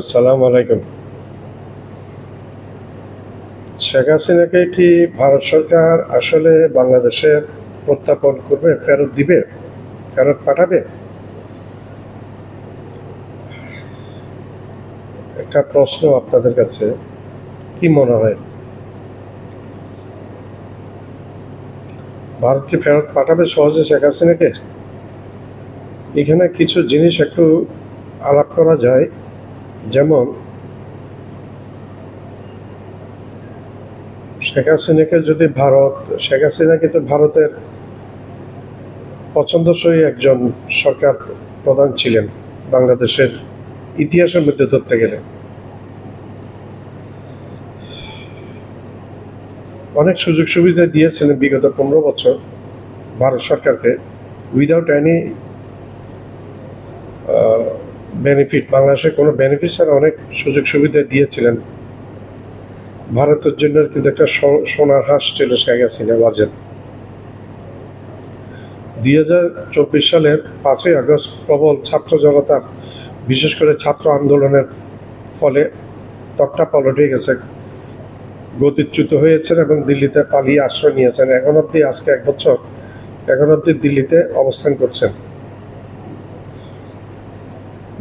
আসসালামু আলাইকুম। শেখ হাসিনাকে কি ভারত সরকার আসলে বাংলাদেশের প্রত্যাপন করবে, ফেরত দিবে, ফেরত পাঠাবে? একটা প্রশ্ন আপনাদের কাছে, কি মনে হয়? ভারত কি ফেরত পাঠাবে সহজে শেখ হাসিনাকে? এখানে কিছু জিনিস একটু আলাপ করা যায়। যেমন শেখ হাসিনাকে যদি ভারত, শেখ হাসিনা কিন্তু ভারতের পছন্দসই একজন সরকার প্রধান ছিলেন বাংলাদেশের ইতিহাসের মধ্যে ধরতে গেলে। অনেক সুযোগ সুবিধা দিয়েছিলেন বিগত পনেরো বছর ভারত সরকারকে উইদাউট এনি বেনিফিট বাংলাদেশে কোনো বেনিফিট ছাড়া অনেক সুযোগ সুবিধা দিয়েছিলেন। ভারতের জন্য কিন্তু একটা সোনার হাঁস ছিল শেখ হাসিনা বাজেট দুই হাজার চব্বিশ সালের পাঁচই আগস্ট প্রবল ছাত্র জনতা, বিশেষ করে ছাত্র আন্দোলনের ফলে তকটা পলটে গেছে। গতিচ্যুত হয়েছেন এবং দিল্লিতে পালিয়ে আশ্রয় নিয়েছেন। এখন অবধি আজকে এক বছর, এখন অবধি দিল্লিতে অবস্থান করছেন।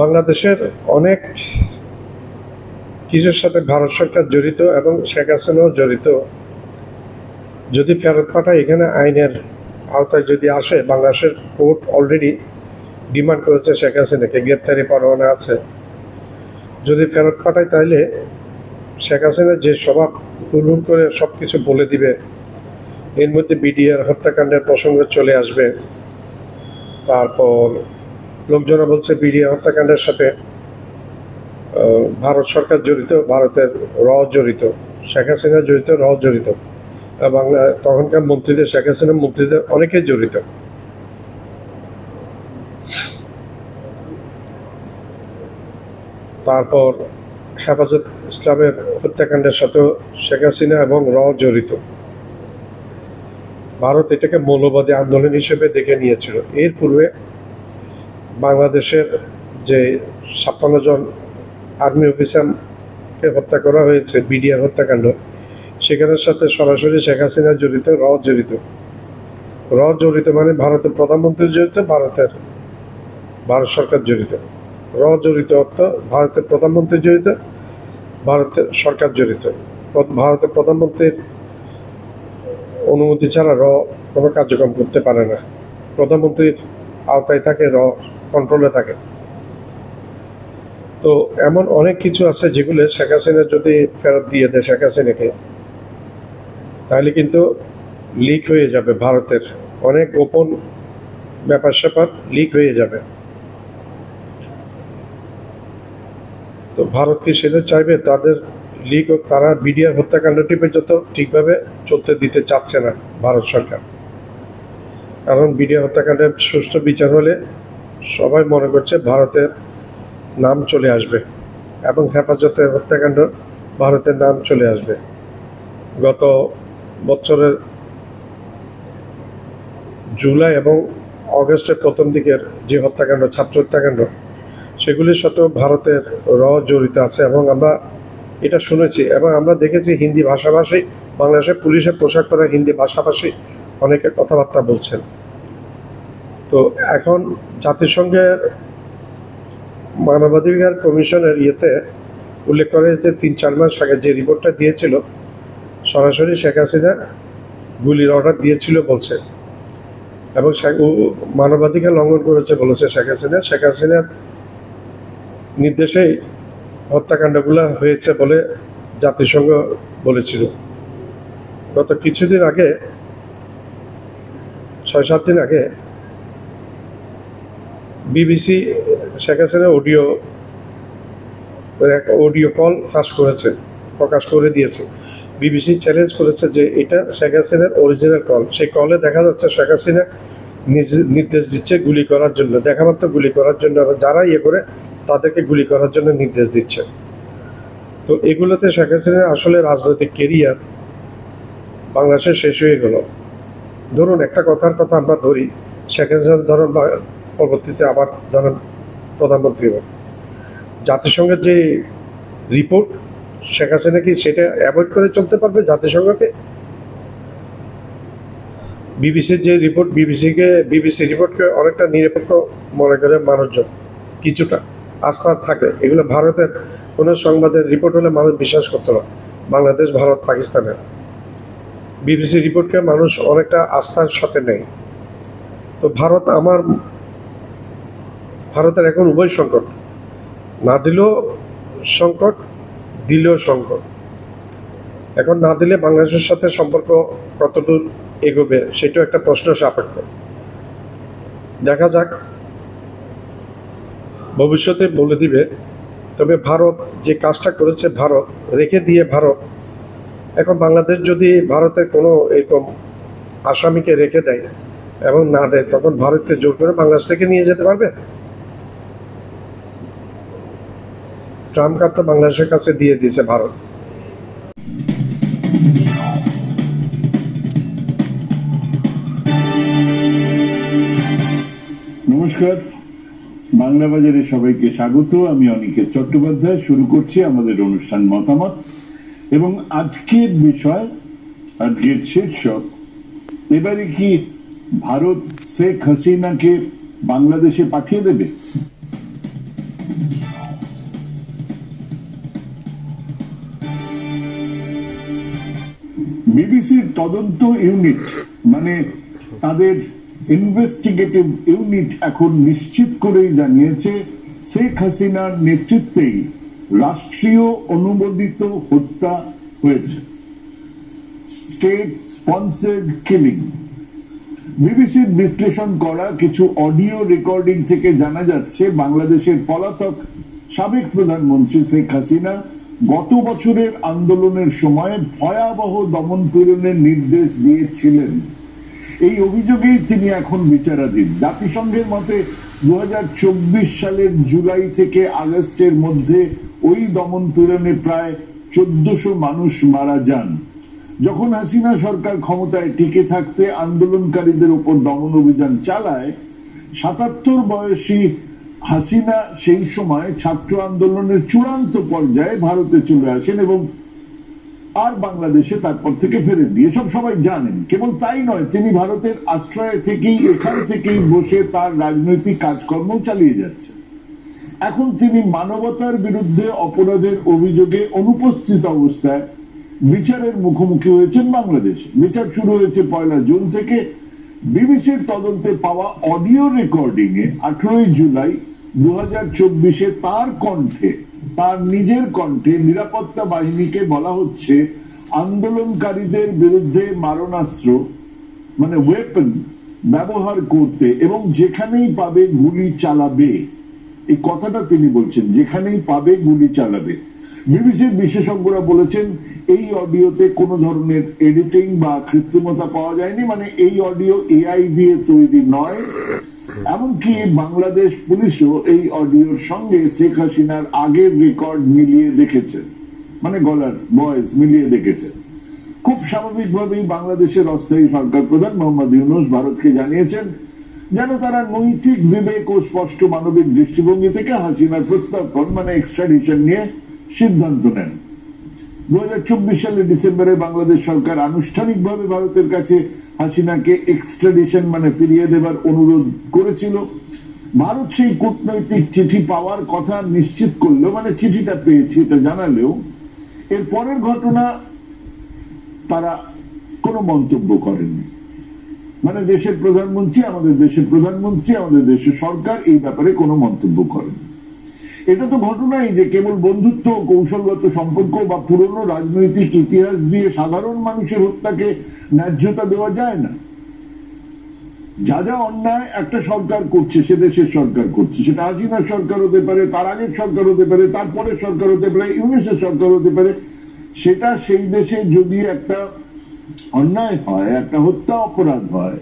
বাংলাদেশের অনেক কিছুর সাথে ভারত সরকার জড়িত এবং শেখ হাসিনাও জড়িত। যদি ফেরত পাঠায়, এখানে আইনের আওতায় যদি আসে, বাংলাদেশের কোর্ট অলরেডি ডিমান্ড করেছে শেখ হাসিনাকে, গ্রেপ্তারি পরোয়ানা আছে। যদি ফেরত পাঠায় তাহলে শেখ হাসিনা যে স্বভাব হুড় করে সব কিছু বলে দিবে। এর মধ্যে বিডিআর হত্যাকাণ্ডের প্রসঙ্গ চলে আসবে। তারপর লোকজনা বলছে বিডিআর হত্যাকাণ্ডের সাথে ভারত সরকার জড়িত, ভারতের র জড়িত, শেখ হাসিনা জড়িত, র জড়িত। বাংলা, তখনকার মন্ত্রীদের, শেখ হাসিনা মন্ত্রীদের অনেকেই জড়িত। তারপর হেফাজত ইসলামের হত্যাকাণ্ডের সাথেও শেখ হাসিনা এবং র জড়িত। ভারত এটাকে মৌলবাদী আন্দোলন হিসেবে দেখে নিয়েছিল। এর পূর্বে বাংলাদেশের যে ছাপ্পান্ন জন আর্মি অফিসারকে হত্যা করা হয়েছে, বিডিআর হত্যাকাণ্ড, সেখানের সাথে সরাসরি শেখ হাসিনা জড়িত র জড়িত। র জড়িত মানে ভারতের প্রধানমন্ত্রী জড়িত, ভারতের ভারত সরকার জড়িত। র জড়িত অর্থ ভারতের প্রধানমন্ত্রী জড়িত, ভারতের সরকার জড়িত। ভারতের প্রধানমন্ত্রীর অনুমতি ছাড়া র কোনো কার্যক্রম করতে পারে না। প্রধানমন্ত্রীর আওতায় থাকে র কন্ট্রোলে থাকে। তো এমন অনেক কিছু আছে যেগুলো শেখ হাসিনা যদি ফেরত দিয়ে দেয় শেখ হাসিনাকে, তাহলে কিন্তু লিক হয়ে যাবে ভারতের। অনেক গোপন ব্যাপার স্যাপার লিক হয়ে যাবে। তো ভারত কি সেটা চাইবে? তাদের লিক ও তারা বিডিআর হত্যাকাণ্ডটি পর্যন্ত ঠিকভাবে চলতে দিতে চাচ্ছে না ভারত সরকার। কারণ বিডিআর হত্যাকাণ্ডের সুষ্ঠু বিচার হলে সবাই মনে করছে ভারতের নাম চলে আসবে এবং হেফাজতের হত্যাকাণ্ড ভারতের নাম চলে আসবে। গত বছরের জুলাই এবং অগস্টের প্রথম দিকের যে হত্যাকাণ্ড, ছাত্র হত্যাকাণ্ড, সেগুলির সাথেও ভারতের র জড়িত আছে এবং আমরা এটা শুনেছি এবং আমরা দেখেছি হিন্দি ভাষাভাষী, বাংলাদেশের পুলিশের পোশাক পরা হিন্দি ভাষাভাষী অনেকে কথাবার্তা বলছেন। তো এখন জাতিসংঘের মানবাধিকার কমিশনের ইয়েতে উল্লেখ করে যে তিন চার মাস আগে যে রিপোর্টটা দিয়েছিল, সরাসরি শেখ হাসিনা গুলির অর্ডার দিয়েছিল বলছে। এবং মানবাধিকার লঙ্ঘন করেছে বলেছে শেখ হাসিনা। শেখ হাসিনার নির্দেশেই হত্যাকাণ্ডগুলো হয়েছে বলে জাতিসংঘ বলেছিল। গত কিছুদিন আগে, ছয় সাত দিন আগে BBC, Sheikh Hasina audio audio call ফাঁস করেছে, প্রকাশ করে দিয়েছে। বিবিসি চ্যালেঞ্জ করেছে যে এটা শেখ হাসিনার অরিজিনাল কল সেই কলে দেখা যাচ্ছে শেখ হাসিনা নির্দেশ দিচ্ছে গুলি করার জন্য। দেখা মাত্র গুলি করার জন্য যারা ইয়ে করে তাদেরকে গুলি করার জন্য নির্দেশ দিচ্ছে। তো এগুলোতে শেখ হাসিনার আসলে রাজনৈতিক কেরিয়ার বাংলাদেশে শেষ হয়ে গেল। ধরুন একটা কথার কথা আমরা ধরি, শেখ হাসিনা ধরুন পরবর্তীতে আবার ধরেন প্রধানমন্ত্রী হন জাতিসংঘের যে রিপোর্ট, শেখ হাসিনা কি সেটা অ্যাভয়েড করে চলতে পারবে জাতিসংঘকে? বিবিসির যে রিপোর্ট, বিবিসিকে, বিবিসি রিপোর্টকে অনেকটা নিরপেক্ষ মনে করে মানুষজন, কিছুটা আস্থা থাকে। এগুলো ভারতের কোনো সংবাদের রিপোর্ট হলে মানুষ বিশ্বাস করতো না, বাংলাদেশ, ভারত, পাকিস্তানের। বিবিসি রিপোর্টকে মানুষ অনেকটা আস্থার সাথে নেয়। তো ভারত আমার ভারতের এখন উভয় সংকট। না দিলেও সংকট দিলেও সংকট। এখন না দিলে বাংলাদেশের সাথে সম্পর্ক কতদূর এগোবে সেটাও একটা প্রশ্ন সাপেক্ষ। দেখা যাক, ভবিষ্যতে বলে দিবে, তবে ভারত যে কাজটা করেছে ভারত, রেখে দিয়ে ভারত, এখন বাংলাদেশ যদি ভারতের কোনো এরকম আসামিকে রেখে দেয় এবং না দেয়, তখন ভারতকে জোর করে বাংলাদেশ থেকে নিয়ে যেতে পারবে? ট্রাম্প কার্ড তো বাংলাদেশের কাছে দিয়ে দিয়েছে ভারত। নমস্কার। বাংলা বাজারে সবাইকে স্বাগত। আমি অনিকেত চট্টোপাধ্যায়। শুরু করছি আমাদের অনুষ্ঠান মতামত। এবং আজকের বিষয়, আজকের শীর্ষক, এবারে কি ভারত শেখ হাসিনাকে বাংলাদেশে পাঠিয়ে দেবে? বিবিসির তদন্ত ইউনিট মানে তাদের ইনভেস্টিগেটিভ ইউনিট এখন নিশ্চিত করেই জানিয়েছে শেখ হাসিনার নেতৃত্বেই রাষ্ট্রীয় অনুমোদিত হত্যা হয়েছে। স্টেট স্পন্সার্ড কিলিং বিবিসির বিশ্লেষণ করা কিছু অডিও রেকর্ডিং থেকে জানা যাচ্ছে, বাংলাদেশের পলাতক সাবেক প্রধানমন্ত্রী শেখ হাসিনা গত বছরের আন্দোলনের সময় ভয়াবহ দমন পীড়নের নির্দেশ দিয়েছিলেন। এই অভিযোগেই তিনি এখন বিচারাধীন। জাতিসংঘের মতে দু সালের জুলাই থেকে আগস্টের মধ্যে ওই দমন পীড়নে প্রায় চোদ্দশো মানুষ মারা যান। যখন হাসিনা সরকার ক্ষমতায় টিকে থাকতে আন্দোলনকারীদের উপর দমন অভিযান চালায়, সাতাত্তর বয়সী হাসিনা সেই সময় ছাত্র আন্দোলনের চূড়ান্ত পর্যায়ে ভারতে চলে আসেন এবং আর বাংলাদেশে তারপর থেকে ফেরেননি এসব সবাই জানেন। কেবল তাই নয়, তিনি ভারতের আশ্রয় থেকেই, এখান থেকেই বসে তার রাজনৈতিক কাজকর্ম চালিয়ে যাচ্ছেন। এখন তিনি মানবতার বিরুদ্ধে অপরাধের অভিযোগে অনুপস্থিত অবস্থায় বিচারের মুখোমুখি হয়েছেন বাংলাদেশ। বিচার শুরু হয়েছে পয়লা জুন থেকে। বিবিসির তদন্তে পাওয়া অডিও রেকর্ডিং এ আঠারোই জুলাই দু হাজার চব্বিশে তার কণ্ঠে, তার নিজের কণ্ঠে নিরাপত্তা বাহিনীকে বলা হচ্ছে আন্দোলনকারীদের বিরুদ্ধে মারণাস্ত্র মানে ওয়েপন ব্যবহার করতে এবং যেখানেই পাবে গুলি চালাবে। এই কথাটা তিনি বলছেন, যেখানেই পাবে গুলি চালাবে। বিবিসির বিশেষজ্ঞরা বলেছেন, এই অডিওতে কোনো ধরনের এডিটিং বা কৃত্রিমতা পাওয়া যায়নি মানে এই অডিও এআই দিয়ে তৈরি নয়। এমনকি বাংলাদেশ পুলিশও এই অডিওর সঙ্গে শেখ হাসিনার আগের রেকর্ড মিলিয়ে দেখেছে। মানে গলার ভয়েস মিলিয়ে দেখেছে। খুব স্বাভাবিকভাবেই বাংলাদেশের অস্থায়ী সরকার প্রধান মোহাম্মদ ইউনুস ভারতকে জানিয়েছেন, যেন তারা নৈতিক বিবেক ও স্পষ্ট মানবিক দৃষ্টিভঙ্গি থেকে হাসিনার প্রত্যর্পণ মানে এক্সট্রাডিশন নিয়ে সিদ্ধান্ত নেন। দু হাজার চব্বিশ সালের ডিসেম্বরে বাংলাদেশ সরকার আনুষ্ঠানিকভাবে ভারতের কাছে হাসিনাকে এক্সট্রাডিশন মানে ফিরিয়ে দেবার অনুরোধ করেছিল। ভারত সেই কূটনৈতিক চিঠি পাওয়ার কথা নিশ্চিত করলেও মানে চিঠিটা পেয়েছি, এটা জানালেও। এর পরের ঘটনা তারা কোনো মন্তব্য করেননি। মানে দেশের প্রধানমন্ত্রী, আমাদের দেশের প্রধানমন্ত্রী, আমাদের দেশের সরকার এই ব্যাপারে কোনো মন্তব্য করেন এটা তো ঘটনাই যে কেবল বন্ধুত্ব, কৌশলগত সম্পর্ক বা পুরনো রাজনৈতিক ইতিহাস দিয়ে সাধারণ মানুষের হত্যাকে ন্যায্যতা দেওয়া যায় না। যা যা অন্যায় একটা সরকার করছে, সে দেশের সরকার করছে। সেটা হাসিনার সরকার হতে পারে, তার আগের সরকার হতে পারে তারপরের সরকার হতে পারে, ইউনিসের সরকার হতে পারে। সেটা সেই দেশে যদি একটা অন্যায় হয়, একটা হত্যা অপরাধ হয়,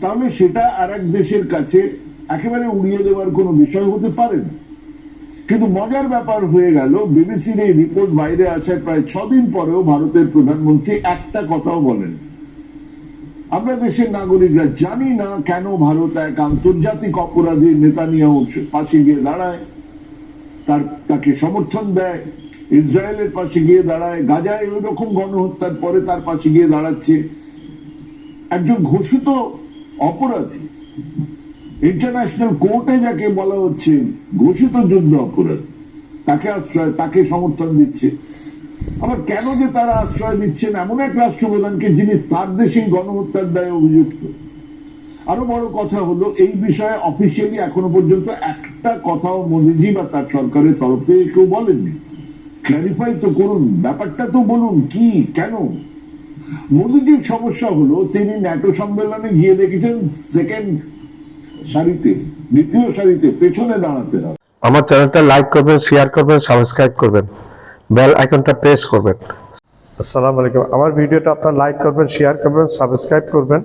তাহলে সেটা আর দেশের কাছে একেবারে উড়িয়ে দেওয়ার কোনো বিষয় হতে পারে না। কিন্তু মজার ব্যাপার হয়ে গেল, বিবিসির এই রিপোর্ট বাইরে আসার প্রায় ছদিন পরেও ভারতের প্রধানমন্ত্রী একটা কথাও বলেন। আমরা দেশের নাগরিকরা জানি না কেন ভারত এক আন্তর্জাতিক অপরাধী নেতা নিয়ে ফাঁসি গিয়ে দাঁড়ায়, তার, তাকে সমর্থন দেয়, ইসরায়েলের পাশে গিয়ে দাঁড়ায়, গাজায় ওই রকম গণহত্যার পরে তার পাশে গিয়ে দাঁড়াচ্ছে। একজন ঘোষিত অপরাধী ইন্টারন্যাশনাল কোর্টে যাকে বলা হচ্ছে, ঘোষিত যুদ্ধ অপরাধ। তাকে আশ্রয়, তাকে সমর্থন দিচ্ছে। আবার কেন যে তারা আশ্রয় দিচ্ছেন এমন এক রাষ্ট্রপ্রধানকে যিনি তার দেশেই গণহত্যার দায়ে অভিযুক্ত। আরও বড় কথা হলো, এই বিষয়ে অফিসিয়ালি এখনও পর্যন্ত একটা কথাও মোদিজি বা তার সরকারের তরফ থেকে কেউ বলেননি। ক্ল্যারিফাই তো করুন, ব্যাপারটা তো বলুন, কি, কেন? মোদিজির সমস্যা হলো, তিনি ন্যাটো সম্মেলনে গিয়ে দেখেছেন সেকেন্ড সারিতে দ্বিতীয় সারিতে পেছনে দাঁড়াতে হবে। আমার চ্যানেলটা লাইক করবেন শেয়ার করবেন সাবস্ক্রাইব করবেন। বেল আইকনটা প্রেস করবেন। আসসালামু আলাইকুম। আমার ভিডিওটা আপনার লাইক করবেন শেয়ার করবেন সাবস্ক্রাইব করবেন।